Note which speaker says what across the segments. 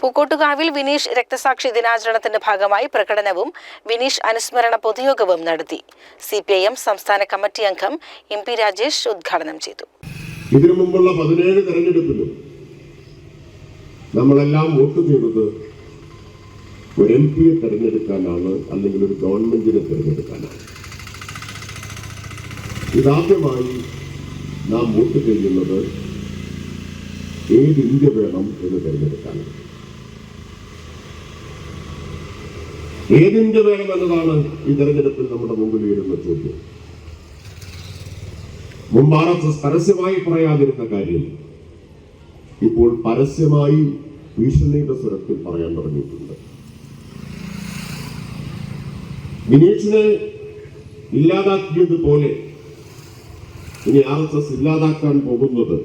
Speaker 1: പൂക്കോട്ടുകാവിൽ വിനീഷ് രക്തസാക്ഷി ദിനാചരണത്തിന്റെ ഭാഗമായി പ്രകടനവും വിനീഷ് അനുസ്മരണ പൊതുയോഗവും നടത്തി. സി പി ഐ എം സംസ്ഥാന കമ്മിറ്റി അംഗം എം പി രാജേഷ് ഉദ്ഘാടനം ചെയ്തു.
Speaker 2: ഇതിനു മുമ്പുള്ള പതിനേഴ് തെരഞ്ഞെടുപ്പിലും നമ്മളെല്ലാം വോട്ട് ചെയ്തത് ഒരു എം പിയെ തെരഞ്ഞെടുക്കാനാണ് അല്ലെങ്കിൽ ഒരു ഗവൺമെന്റിനെ തെരഞ്ഞെടുക്കാനാണ്. ഇതാദ്യമായി നാം വോട്ട് ചെയ്യുന്നത് ഏത് ഇന്ത്യ വേണം എന്ന് തെരഞ്ഞെടുക്കാനാണ്. ഏത് ഇന്ത്യ വേണം എന്നതാണ് ഈ തെരഞ്ഞെടുപ്പിൽ നമ്മുടെ മുമ്പിൽ വരുന്ന ചോദ്യം? മുമ്പ് ആർ എസ് എസ് പരസ്യമായി പറയാതിരുന്ന കാര്യം ഇപ്പോൾ പരസ്യമായി ഭീഷണിയുടെ സ്വരത്തിൽ പറയാൻ തുടങ്ങിയിട്ടുണ്ട്. വിനീഷിനെ ഇല്ലാതാക്കിയതുപോലെ ഇനി ആർ എസ് എസ് ഇല്ലാതാക്കാൻ പോകുന്നത്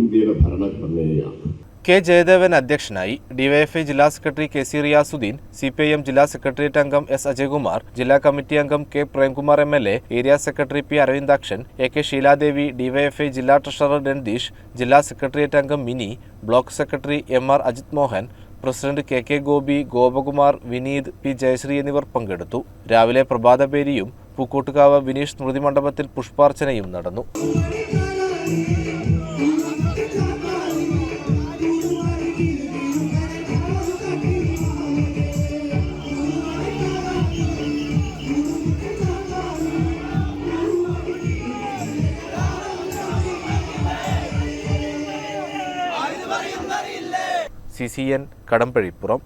Speaker 2: ഇന്ത്യയുടെ ഭരണഘടനയെയാണ്.
Speaker 3: കെ ജയദേവൻ അധ്യക്ഷനായി ഡിവൈഎഫ്ഐ ജില്ലാ secretary K C Riyasuddin C P I M ജില്ലാ സെക്രട്ടേറിയറ്റ് അംഗം എസ് അജയകുമാർ ജില്ലാ കമ്മിറ്റി അംഗം K Premkumar M L A area secretary P Aravindakshan A K Sheeladevi DYFI ജില്ലാ ട്രഷറർ രൺദീഷ് ജില്ലാ സെക്രട്ടേറിയറ്റ് അംഗം Mini block secretary M R Ajith Mohan president K K Gopi Gopakumar Vineeth P Jayasree എന്നിവർ പങ്കെടുത്തു. രാവിലെ പ്രഭാതപേരിയും പൂക്കോട്ടുകാവ് വിനീഷ് സ്മൃതി മണ്ഡപത്തിൽ പുഷ്പാർച്ചനയും നടന്നു. C C N Kadambazhipuram.